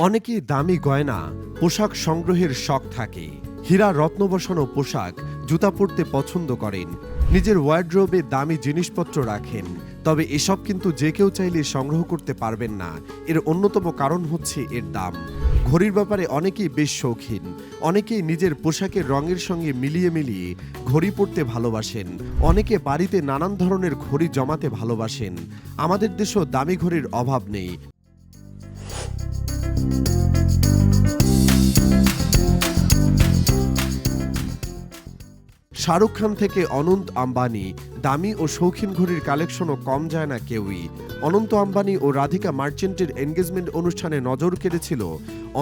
অনেকেই দামি গয়না, পোশাক সংগ্রহের শখ থাকে। হীরা রত্ন বসানো পোশাক জুতা পরতে পছন্দ করেন। নিজের ওয়ার্ড্রোবে দামি জিনিসপত্র রাখেন। তবে এসব কিন্তু যে কেউ চাইলে সংগ্রহ করতে পারবেন না। এর অন্যতম কারণ হচ্ছে এর দাম। ঘড়ির ব্যাপারে অনেকেই বেশ শৌখিন। অনেকেই নিজের পোশাকের রঙের সঙ্গে মিলিয়ে মিলিয়ে ঘড়ি পরতে ভালোবাসেন। অনেকে বাড়িতে নানান ধরনের ঘড়ি জমাতে ভালোবাসেন। আমাদের দেশেও দামি ঘড়ির অভাব নেই। Bye. শাহরুখ খান থেকে অনন্ত আম্বানি, দামি ও শৌখিন ঘড়ির কালেকশনও কম যায় না কেউই। অনন্ত আম্বানি ও রাধিকা মার্চেন্টের এনগেজমেন্ট অনুষ্ঠানে নজর কেড়েছিল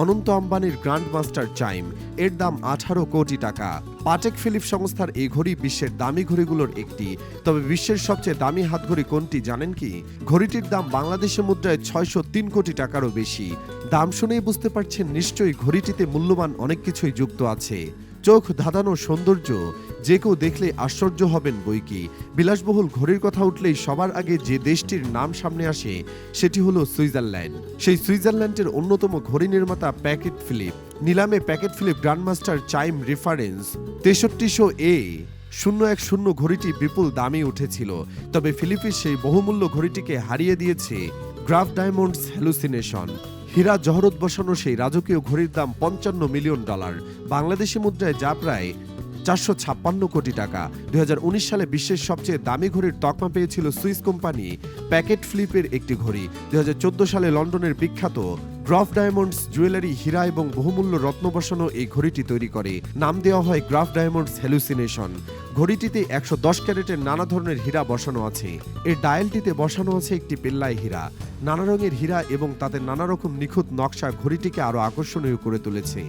অনন্ত আম্বানির গ্র্যান্ড মাস্টার চাইম। এর দাম আঠারো কোটি টাকা। পাটেক ফিলিপ সংস্থার এই ঘড়ি বিশ্বের দামি ঘড়িগুলোর একটি। তবে বিশ্বের সবচেয়ে দামি হাতঘড়ি কোনটি জানেন কি? ঘড়িটির দাম বাংলাদেশের মুদ্রায় ছয়শো তিন কোটি টাকারও বেশি। দাম শুনেই বুঝতে পারছেন নিশ্চয়ই ঘড়িটিতে মূল্যবান অনেক কিছুই যুক্ত আছে। চোখ ধাঁধানো সৌন্দর্য, যে কেউ দেখলে আশ্চর্য হবেন বই কি। বিলাসবহুল ঘড়ির কথা উঠলেই সবার আগে যে দেশটির নাম সামনে আসে, সেটি হলো সুইজারল্যান্ড। সেই সুইজারল্যান্ডের অন্যতম ঘড়ি নির্মাতা প্যাকেট ফিলিপ। নিলামে প্যাকেট ফিলিপ গ্র্যান্ডমাস্টার চাইম রেফারেন্স। তেষট্টিশো এ শূন্য এক শূন্য ঘড়িটি বিপুল দামে উঠেছিল। তবে ফিলিপের সেই বহুমূল্য ঘড়িটিকে হারিয়ে দিয়েছে গ্রাফ ডায়মন্ডস হ্যালুসিনেশন। হীরা জহরত বসানো সেই রাজকীয় ঘড়ির দাম পঞ্চান্ন মিলিয়ন ডলার। বাংলাদেশি মুদ্রায় যা প্রায় চারশো ছাপ্পান্ন কোটি টাকা। দুই হাজার উনিশ সালে বিশ্বের সবচেয়ে দামি ঘড়ির তকমা পেয়েছিল সুইস কোম্পানি প্যাকেট ফ্লিপের একটি ঘড়ি। দুই হাজার চোদ্দ সালে লন্ডনের বিখ্যাত গ্রাফ ডায়মন্ডস, জুয়েলারি, হীরা এবং বহুমূল্য রত্ন বসানো এই ঘড়িটি তৈরি করে। নাম দেওয়া হয় গ্রাফ ডায়মন্ডস হ্যালুসিনেশন। ঘড়িটিতে একশো দশ ক্যারেটের নানা ধরনের হীরা বসানো আছে। এর ডায়ালটিতে বসানো আছে একটি পেল্লাই হীরা। নানা রঙের হীরা এবং তাদের নানা রকম নিখুঁত নকশা ঘড়িটিকে আরও আকর্ষণীয় করে তুলেছে।